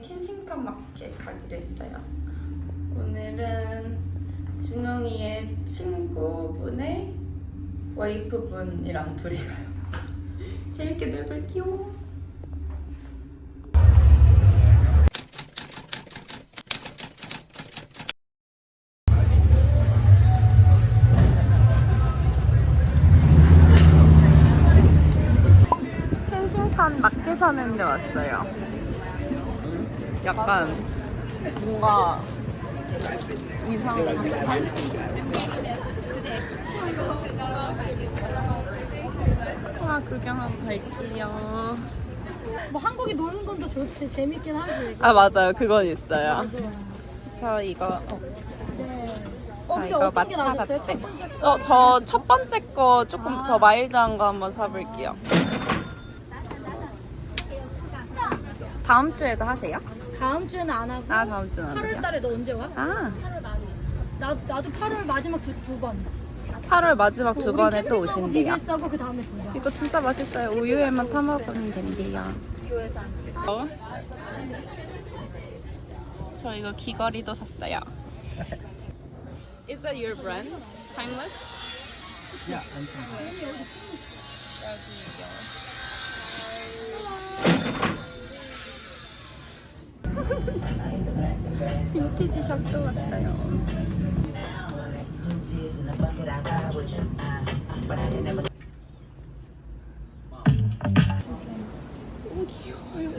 오늘은 켄싱턴 마켓 가기로 했어요. 오늘은 진웅이의 친구분의 와이프분이랑 둘이 가요. 재밌게 놀볼게요. 켄싱턴 마켓 사는 데 왔어요. 약간 뭔가 이상한 와 구경하고 갈게요. 뭐 한국에 노는 건 더 좋지 재밌긴 하지. 아 맞아요 그건 있어요. 저 이거 어, 네. 자, 어, 이게 이거 어떤 게 마차 나왔어요? 라떼. 첫 번째 어, 저 첫 번째 거 조금 아. 더 마일드한 거 한번 사볼게요. 다음 주에도 하세요? 다음 주에는 안 하고 아 다음 주는 안 8월 해요? 달에 너 언제 와? 아 나 나도 8월 마지막 두 두 번. 8월 마지막 두 우리 번에 또 캠핑하고 오신대요. BBS 하고 그 다음에 두 번. 이거 진짜 맛있어요. 우유에만 타 먹으면 된대요. 어? 저 이거 귀걸이도 샀어요. Is that your brand? Timeless? 빈티지 샵도 왔어요. 너무 귀여워요.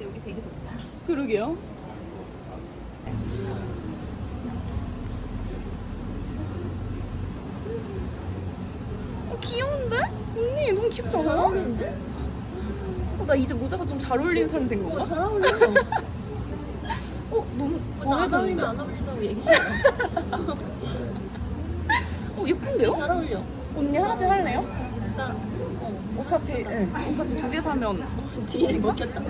여기 되게 좋다. 그러게요. 어, 귀여운데? 언니 너무 귀엽지 잘 않아요? 어, 나 이제 모자가 좀 잘 어울리는 사람 된 건가? 어, 잘 어울려. 어, 너무 나안 마음에 어울리면 드는데? 안 어울린다고 얘기해. 어, 예쁜데요? 잘 어울려. 언니 하나씩 할래요? 일단 어, 어차피, 네. 어차피 두 개 사면 뒤에 먹겠다.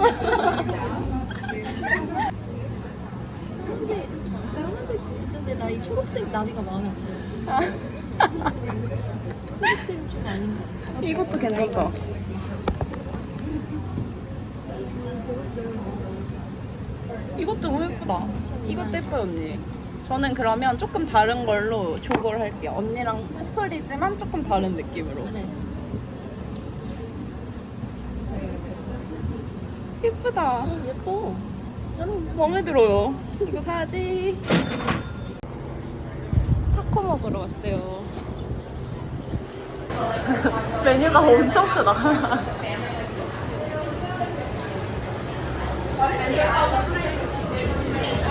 근데 나머지 근데 나 이 초록색 나비가 마음에 안 들어. 초록색은 좀 아닌 것 같아. 이것도 괜찮다. 이것도 너무 예쁘다. 이것도 예뻐요, 언니. 저는 그러면 조금 다른 걸로 조걸 할게요. 언니랑 커플이지만 조금 다른 느낌으로. 그래. 예쁘다. 어, 예뻐. 잘 어울려. 마음에 들어요. 이거 사야지. 타코 먹으러 왔어요. 메뉴가 엄청 크다.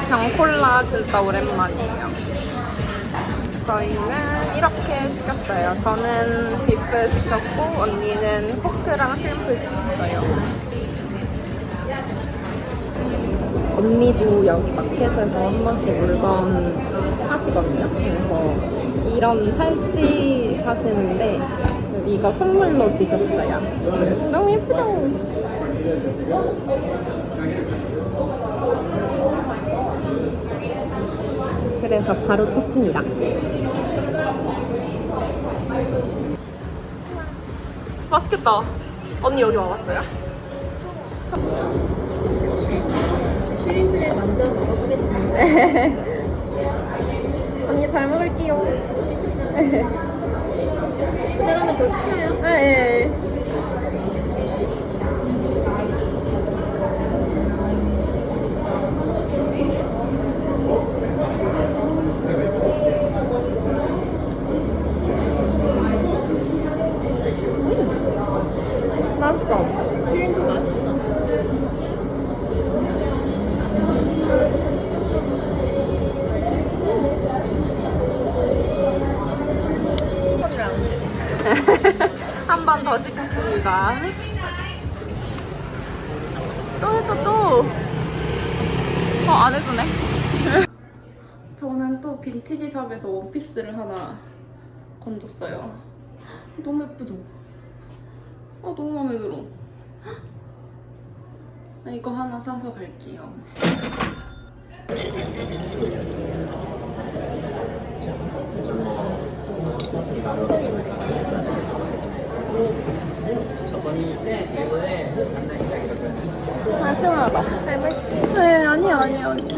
병콜라 진짜 오랜만이에요. 저희는 이렇게 시켰어요. 저는 비프 시켰고 언니는 포크랑 햄프 시켰어요. 언니도 여기 마켓에서 한 번씩 물건 하시거든요. 그래서 이런 팔찌 하시는데 이거 선물로 주셨어요. 너무 예쁘죠? 그래서 바로 쳤습니다. 맛있겠다. 언니 여기 와봤어요? 슈림플레 먼저 먹어보겠습니다. 언니 잘 먹을게요. 그러면 더 시켜요? 네. 맛있어. 한 번 더 시켰습니다. 또 해줘 또. 어 안 해주네. 저는 또 빈티지 샵에서 원피스를 하나 건졌어요. 너무 예쁘죠? 아 너무 마음에 들어. 아, 이거 하나 사서 갈게요. 아 시원하다. 잘 마실게. 네 아니야 아니야 아니야.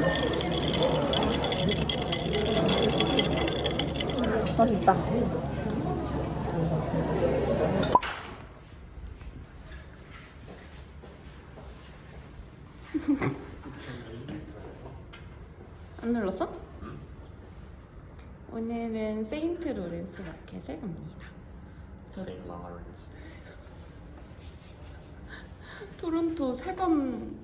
맛있다. 안 눌렀어? 오늘은 세인트 로렌스 마켓에 갑니다. St. Lawrence. 토론토 세 번,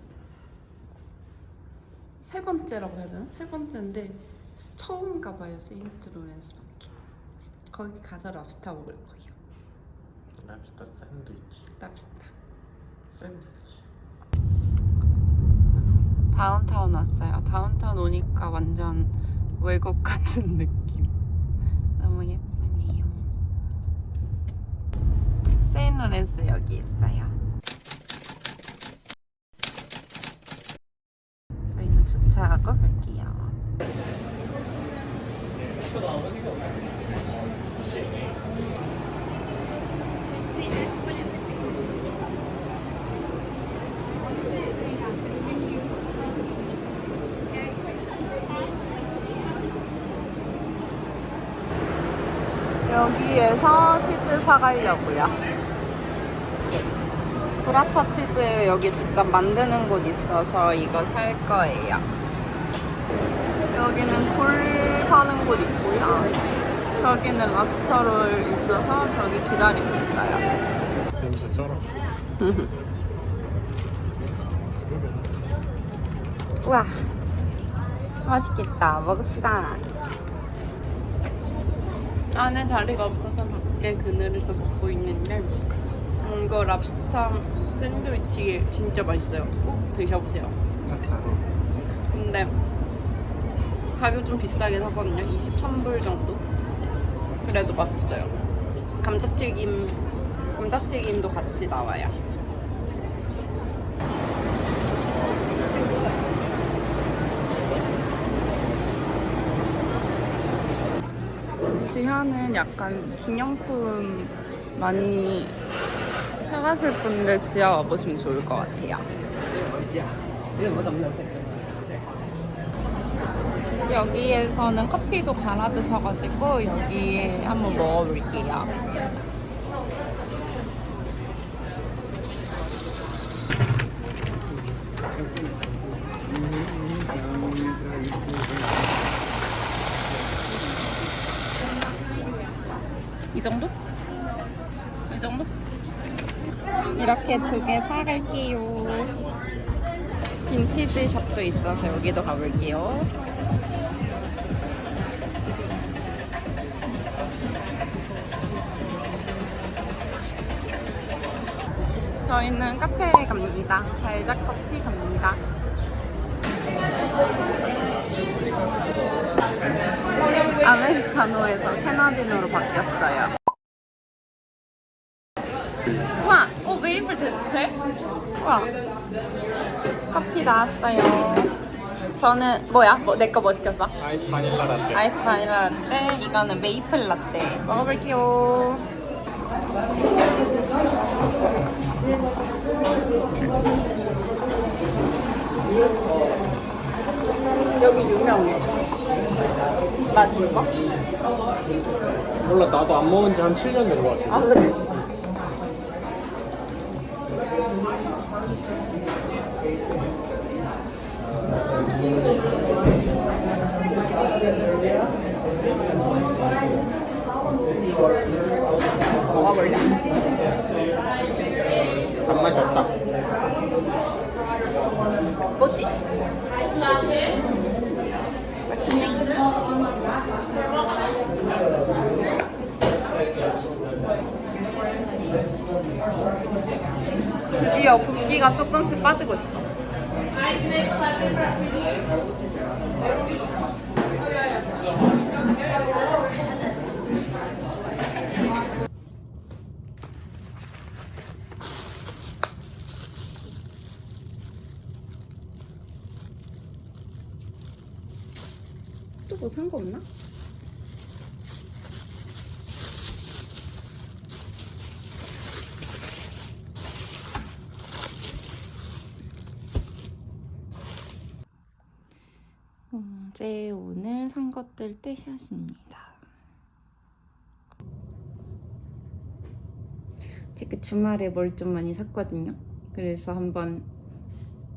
세 번째라고 해야 되나? 세 번째인데 처음 가봐요 세인트 로렌스 마켓. 거기 가서 랍스타 먹을 거예요. Lobster sandwich. 랍스타. Sandwich. 다운타운 왔어요. 다운타운 오니까 완전 외국 같은 느낌. 너무 예쁘네요. 세인로렌스 여기 있어요. 저희는 주차하고 갈게요. 여기에서 치즈 사가려고요. 브라타 치즈 여기 직접 만드는 곳 있어서 이거 살 거예요. 여기는 굴 파는 곳 있고요. 저기는 랍스터롤 있어서 저기 기다리고 있어요. 냄새 쩔어. 우와, 맛있겠다. 먹읍시다. 안에 자리가 없어서 밖에 그늘에서 먹고 있는데 음, 이거 랍스타 샌드위치 진짜 맛있어요. 꼭 드셔보세요. 근데 가격 좀 비싸긴 하거든요. 23불 정도. 그래도 맛있어요. 감자튀김, 감자튀김도 같이 나와요. 지현은 약간 기념품 많이 사가실 분들 지하 와보시면 좋을 것 같아요. 여기에서는 커피도 갈아 드셔가지고 여기에 한번 먹어볼게요. 이 정도? 이 정도? 이렇게 두 개 사갈게요. 빈티지 샵도 있어서 여기도 가볼게요. 저희는 카페에 갑니다. 달작 커피 갑니다. 아메리카노에서 캐나디노로 바뀌었어요. 우와, 어 메이플 됐대? 우와, 커피 나왔어요. 저는 뭐야? 뭐, 내 거 뭐 시켰어? 아이스 바닐라 라떼. 아이스 바닐라 라떼, 이거는 메이플 라떼. 먹어볼게요. 여기 유명해. 맛있는 거? 몰라 나도 안 먹은 지 한 7년 된것 같아. 아 그래? 먹어볼래? 단맛이 없다. 뭐지? 붓기가 조금씩 빠지고 있어. 또 뭐 산 거 없나? 어제 떼샷입니다. 제가 주말에 뭘 좀 많이 샀거든요. 그래서 한번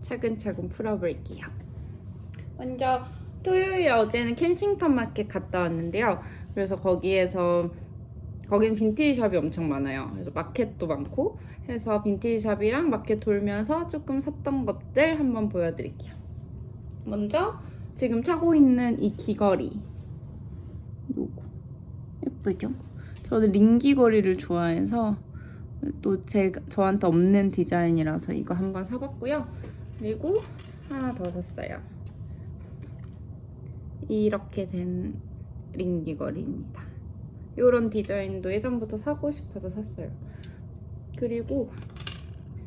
차근차근 풀어볼게요. 먼저 토요일 어제는 켄싱턴 마켓 갔다 왔는데요. 그래서 거기에서 거긴 빈티지 샵이 엄청 많아요. 그래서 마켓도 많고 해서 빈티지 샵이랑 마켓 돌면서 조금 샀던 것들 한번 보여드릴게요. 먼저 지금 차고 있는 이 귀걸이 예쁘죠? 저는 링 귀걸이를 좋아해서 또 제가 저한테 없는 디자인이라서 이거 한번 사봤고요. 그리고 하나 더 샀어요. 이렇게 된 링 귀걸이입니다. 이런 디자인도 예전부터 사고 싶어서 샀어요. 그리고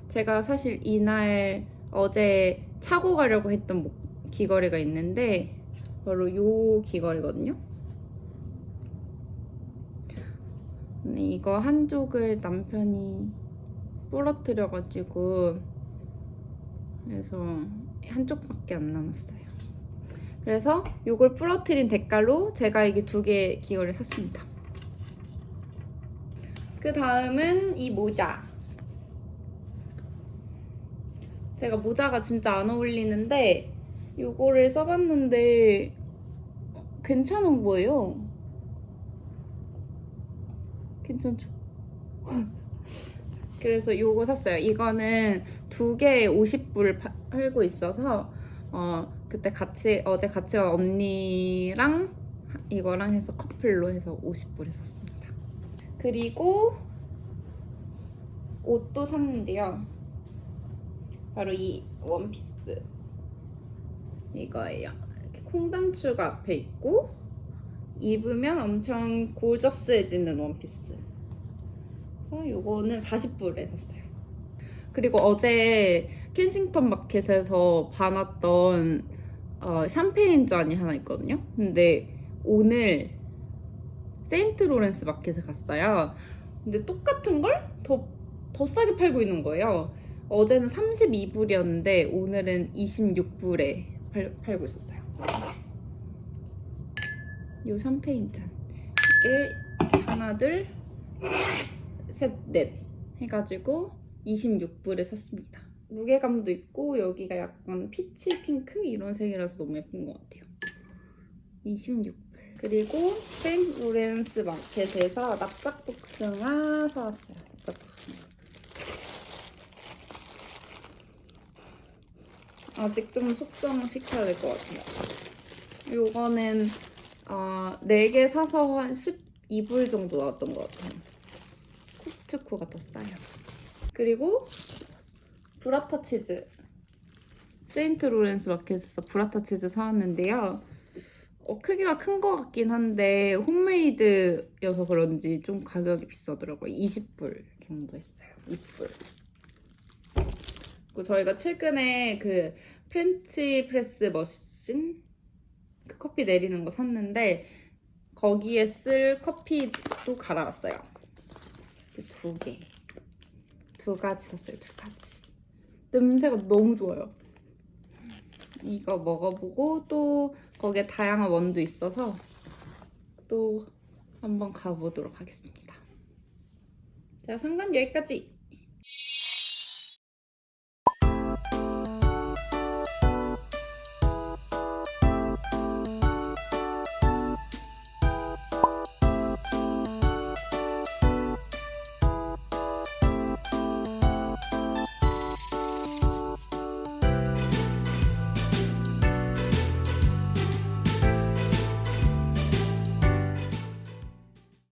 제가 사실 이날 어제 차고 가려고 했던 목- 귀걸이가 있는데 바로 요 귀걸이거든요. 근데 이거 한쪽을 남편이 부러뜨려가지고 그래서 한쪽밖에 안 남았어요. 그래서 이걸 부러뜨린 대가로 제가 이게 두개 귀걸이 샀습니다. 그 다음은 이 모자. 제가 모자가 진짜 안 어울리는데 이거를 써봤는데 괜찮은 거예요. 괜찮죠? 그래서 이거 샀어요. 이거는 두 개에 50불 팔고 있어서 어 그때 같이 어제 같이 간 언니랑 이거랑 해서 커플로 해서 50불에 샀습니다. 그리고 옷도 샀는데요. 바로 이 원피스 이거예요. 이렇게 콩단추가 앞에 있고 입으면 엄청 고저스해지는 원피스. 그래서 이거는 40불에 샀어요. 그리고 어제 켄싱턴 마켓에서 봐놨던 어, 샴페인 잔이 하나 있거든요. 근데 오늘 세인트 로렌스 마켓에 갔어요. 근데 똑같은 걸 더 더 싸게 팔고 있는 거예요. 어제는 32불이었는데 오늘은 26불에 팔, 팔고 있었어요. 요 샴페인 잔 이게 하나 둘셋넷 해가지고 26불에 샀습니다. 무게감도 있고 여기가 약간 피치 핑크 이런 색이라서 너무 예쁜 것 같아요. 26불. 그리고 세인트 로렌스 마켓에서 납작 복숭아 사왔어요. 납작 복숭아. 아직 좀 숙성시켜야 될 것 같아요. 요거는 아, 4개 사서 한 12불 정도 나왔던 것 같아요. 코스트코가 더 싸요. 그리고 브라타 치즈. 세인트 로렌스 마켓에서 브라타 치즈 사왔는데요. 어, 크기가 큰 것 같긴 한데 홈메이드여서 그런지 좀 가격이 비싸더라고요. 20불 정도 했어요. 20불. 그리고 저희가 최근에 그 프렌치 프레스 머신 그 커피 내리는 거 샀는데 거기에 쓸 커피도 갈아왔어요. 이렇게 두 개. 두 가지 샀어요, 두 가지. 냄새가 너무 좋아요. 이거 먹어보고 또 거기에 다양한 원두 있어서 또 한번 가보도록 하겠습니다. 자, 상관 여기까지.